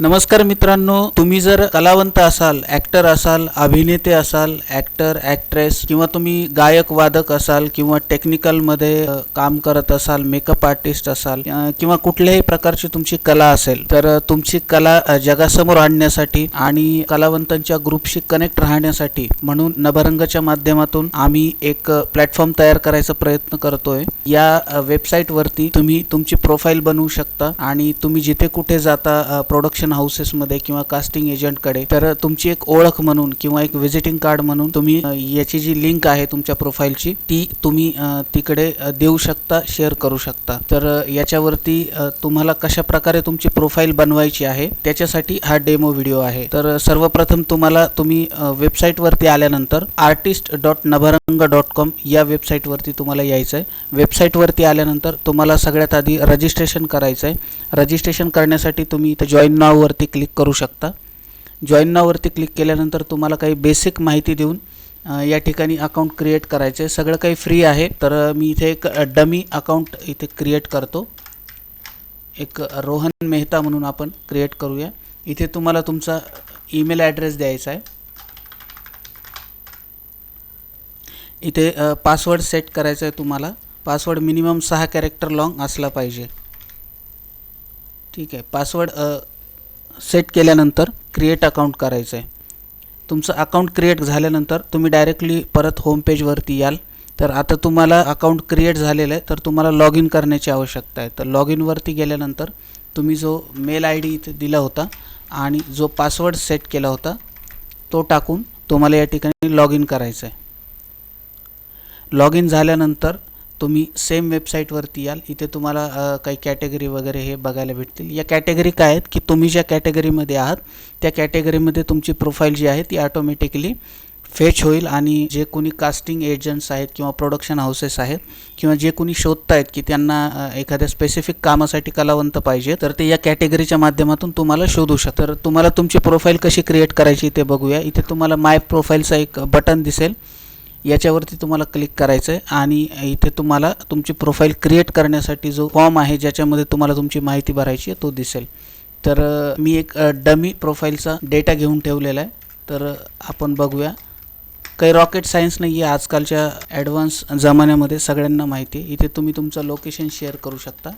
नमस्कार मित्रांनो तुम्ही जर कलावंत असाल ॲक्टर असाल अभिनेते असाल ॲक्टर ॲक्ट्रेस किंवा तुम्ही गायक वादक असाल किंवा टेक्निकलमध्ये काम करत असाल मेकअप आर्टिस्ट असाल किंवा कुठल्याही प्रकारची तुमची कला असेल तर तुमची कला जगासमोर आणण्यासाठी आणि कलावंतांच्या ग्रुपशी कनेक्ट राहण्यासाठी म्हणून नभरंगच्या माध्यमातून आम्ही एक प्लॅटफॉर्म तयार करायचा प्रयत्न करतोय. या वेबसाईटवरती तुम्ही तुमची प्रोफाईल बनवू शकता आणि तुम्ही जिथे कुठे जाता प्रोडक्शन हाऊसेसमध्ये किंवा कास्टिंग एजंटकडे तर तुमची एक ओळख म्हणून किंवा एक व्हिजिटिंग कार्ड म्हणून तुम्ही याची जी लिंक आहे तुमच्या प्रोफाईलची ती तुम्ही तिकडे देऊ शकता शेअर करू शकता. तर याच्यावरती तुम्हाला कशा प्रकारे तुमची प्रोफाईल बनवायची आहे त्याच्यासाठी हा डेमो व्हिडिओ आहे. तर सर्वप्रथम तुम्हाला तुम्ही वेबसाईटवरती आल्यानंतर artist dot Nabharang dot com या वेबसाईटवरती तुम्हाला यायचं आहे वेबसाईटवरती आल्यानंतर तुम्हाला सगळ्यात आधी रजिस्ट्रेशन करायचं आहे रजिस्ट्रेशन करण्यासाठी तुम्ही इथं जॉईन नाववरती क्लिक करू शकता. जॉईन नाववरती क्लिक केल्यानंतर तुम्हाला काही बेसिक माहिती देऊन या ठिकाणी अकाउंट क्रिएट करायचं आहे सगळं काही फ्री आहे. तर मी इथे एक डमी अकाउंट इथे क्रिएट करतो. एक रोहन मेहता म्हणून आपण क्रिएट करूया. इथे तुम्हाला तुमचा ईमेल ॲड्रेस द्यायचा आहे. इथे पासवर्ड सेट करायचा आहे तुम्हाला. पासवर्ड मिनिमम सहा कॅरेक्टर लॉंग असला पाहिजे. ठीक आहे. पासवर्ड सेट केल्यानंतर क्रिएट अकाउंट करायचं आहे तुमचं अकाउंट क्रिएट झाल्यानंतर तुम्ही डायरेक्टली परत होम पेजवरती याल. तर आता तुम्हाला अकाउंट क्रिएट झालेलं आहे तर तुम्हाला लॉग इन करण्याची आवश्यकता आहे. तर लॉग इनवरती गेल्यानंतर तुम्ही जो मेल आय डी इथे दिला होता आणि जो पासवर्ड सेट केला होता तो टाकून तुम्हाला या ठिकाणी लॉग इन करायचं आहे लॉग इन झाल्यानंतर तुम्ही सेम वेबसाईटवरती याल. इथे तुम्हाला काही कॅटेगरी वगैरे हे बघायला भेटतील. या कॅटेगरी काय आहेत? की तुम्ही ज्या कॅटेगरीमध्ये आहात त्या कॅटेगरीमध्ये तुमची प्रोफाईल जी आहे ती ऑटोमॅटिकली फेच होईल आणि जे कोणी कास्टिंग एजंट्स आहेत किंवा प्रोडक्शन हाऊसेस आहेत किंवा जे कोणी आहेत की त्यांना एखाद्या स्पेसिफिक कामासाठी कलावंत पाहिजे तर ते या कॅटेगरीच्या माध्यमातून तुम्हाला शोधू शकतात. तर तुम्हाला तुमची प्रोफाईल कशी क्रिएट करायची ते बघूया. इथे तुम्हाला माय प्रोफाईलचा एक बटन दिसेल. याच्यावरती तुम्हाला क्लिक करायचं आहे आणि इथे तुम्हाला तुमची प्रोफाईल क्रिएट करण्यासाठी जो फॉर्म आहे ज्याच्यामध्ये तुम्हाला तुमची माहिती भरायची आहे तो दिसेल. तर मी एक डमी प्रोफाईलचा डेटा घेऊन ठेवलेला आहे. तर आपण बघूया. काही रॉकेट सायन्स नाही आहे आजकालच्या ॲडव्हान्स जमान्यामध्ये सगळ्यांना माहिती आहे. इथे तुम्ही तुमचं लोकेशन शेअर करू शकता.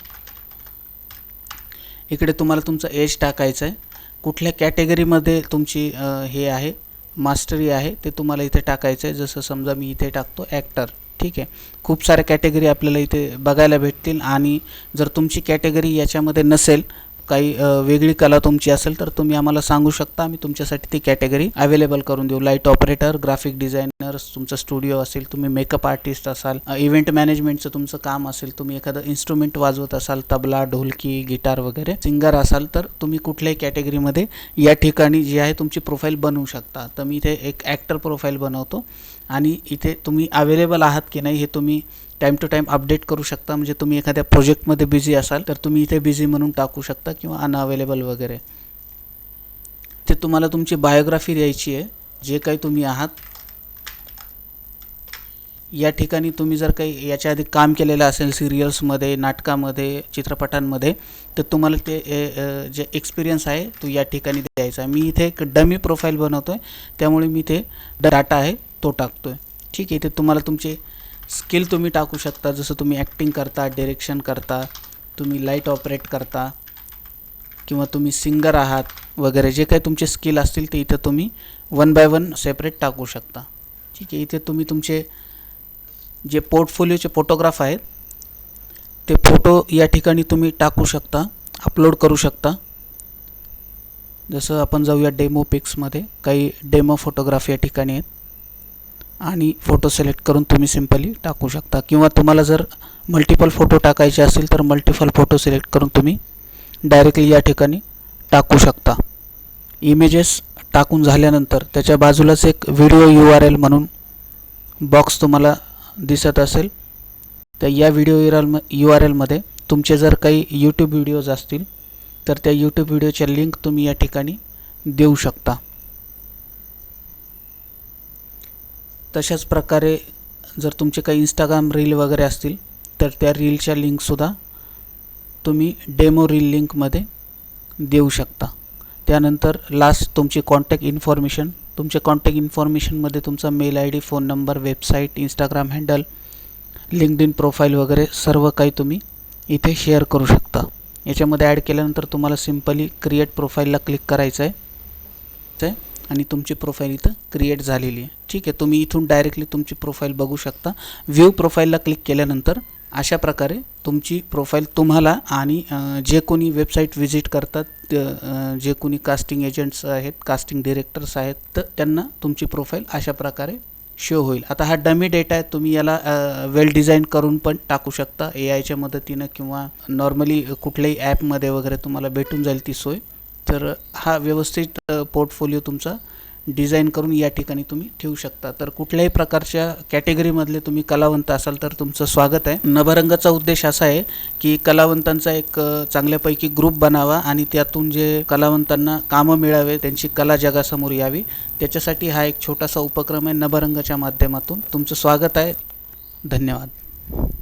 इकडे तुम्हाला तुमचं एज टाकायचं आहे कुठल्या कॅटेगरीमध्ये तुमची हे आहे? मास्टरी आहे ते तुम्हाला इथे टाकायचं आहे. जसं समजा मी इथे टाकतो ॲक्टर ठीक आहे? खूप साऱ्या कॅटेगरी आपल्याला इथे बघायला भेटतील आणि जर तुमची कॅटेगरी याच्यामध्ये नसेल काही वेगळी कला तुमची असेल तर तुम्ही आम्हाला सांगू शकता. आम्ही तुमच्यासाठी ती कॅटेगरी अवेलेबल करून देऊ. लाइट ऑपरेटर ग्राफिक डिझायनर तुमचं स्टुडिओ असेल तुम्ही मेकअप आर्टिस्ट असाल इव्हेंट मॅनेजमेंटचं तुमचं काम असेल तुम्ही एखादं इन्स्ट्रुमेंट वाजवत असाल तबला ढोलकी गिटार वगैरे सिंगर असाल तर तुम्ही कुठल्याही कॅटेगरीमध्ये या ठिकाणी जी आहे तुमची प्रोफाईल बनवू शकता. तर मी इथे एक ॲक्टर प्रोफाईल बनवतो. आणि इथे तुम्ही अवेलेबल आहात की नाही हे तुम्ही टाईम टू टाईम अपडेट करू शकता. म्हणजे तुम्ही एखाद्या प्रोजेक्टमध्ये बिझी असाल तर तुम्ही इथे बिझी म्हणून टाकू शकता किंवा अनअवेलेबल वगैरे. ते तुम्हाला तुमची बायोग्राफी द्यायची आहे. जे काही तुम्ही आहात या ठिकाणी तुम्ही जर काही याच्या आधी काम केलेलं असेल सिरियल्समध्ये नाटकामध्ये चित्रपटांमध्ये तर तुम्हाला ते ए, जे एक्सपिरियन्स आहे तो या ठिकाणी द्यायचा आहे. मी इथे एक डमी प्रोफाईल बनवतो आहे त्यामुळे मी ते डाटा आहे. तो टाकतो आहे ठीक आहे इथे तुम्हाला तुमचे स्किल तुम्ही टाकू शकता. जसं तुम्ही ॲक्टिंग करता डिरेक्शन करता तुम्ही लाइट ऑपरेट करता किंवा तुम्ही सिंगर आहात वगैरे जे काही तुमचे स्किल असतील ते इथं तुम्ही वन बाय वन सेपरेट टाकू शकता. ठीक आहे इथे तुम्ही तुमचे जे पोर्टफोलिओचे फोटोग्राफ आहेत ते फोटो या ठिकाणी तुम्ही टाकू शकता अपलोड करू शकता. जसं आपण जाऊया डेमो पिक्समध्ये काही डेमो फोटोग्राफ या ठिकाणी आहेत. आणि फोटो सिलेक्ट करून तुम्ही सिम्पली टाकू शकता. किंवा तुम्हाला जर मल्टिपल फोटो टाकायचे असतील तर मल्टिपल फोटो सिलेक्ट करून तुम्ही डायरेक्टली या ठिकाणी टाकू शकता. इमेजेस टाकून झाल्यानंतर त्याच्या बाजूलाच एक व्हिडिओ यू आर एल म्हणून बॉक्स तुम्हाला दिसत असेल. तर या video U R U R एलमध्ये तुमचे जर काही यूट्यूब व्हिडिओज असतील तर त्या यूट्यूब व्हिडिओच्या लिंक तुम्ही या ठिकाणी देऊ शकता. तशाच प्रकारे जर तुमचे काही इंस्टाग्राम रील वगैरे असतील तर त्या रीलच्या लिंकसुद्धा तुम्ही डेमो रील लिंकमध्ये देऊ शकता. त्यानंतर लास्ट तुमची कॉन्टॅक्ट इन्फॉर्मेशन तुमच्या कॉन्टॅक्ट इन्फॉर्मेशनमध्ये तुमचा mail I D phone number website Instagram handle LinkedIn profile वगैरे सर्व काही तुम्ही इथे शेअर करू शकता. याच्यामध्ये ॲड केल्यानंतर तुम्हाला सिम्पली क्रिएट प्रोफाईलला क्लिक करायचं आहे आहे आणि तुमची प्रोफाईल इथं क्रिएट झालेली आहे. ठीक आहे तुम्ही इथून डायरेक्टली तुमची प्रोफाईल बघू शकता. व्ह्यू प्रोफाईलला क्लिक केल्यानंतर अशा प्रकारे तुमची प्रोफाईल तुम्हाला आणि जे कोणी वेबसाईट व्हिजिट करतात जे कोणी कास्टिंग एजंट्स आहेत कास्टिंग डिरेक्टर्स आहेत तर त्यांना तुमची प्रोफाईल अशा प्रकारे शो होईल. आता हा डमी डेटा आहे तुम्ही याला वेल डिझाईन करून पण टाकू शकता. ए आयच्या मदतीनं किंवा नॉर्मली कुठल्याही ॲपमध्ये वगैरे तुम्हाला भेटून जाईल ती सोय. तर हा व्यवस्थित पोर्टफोलिओ तुमचा डिझाईन करून या ठिकाणी तुम्ही ठेवू शकता. तर कुठल्याही प्रकारच्या कॅटेगरीमधले तुम्ही कलावंत असाल तर तुमचं स्वागत आहे. नभरंगाचा उद्देश असा आहे की कलावंतांचा एक चांगल्यापैकी ग्रुप बनावा आणि त्यातून जे कलावंतांना कामं मिळावे त्यांची कला जगासमोर यावी त्याच्यासाठी हा एक छोटासा उपक्रम आहे नभरंगाच्या माध्यमातून. तुमचं स्वागत आहे. धन्यवाद.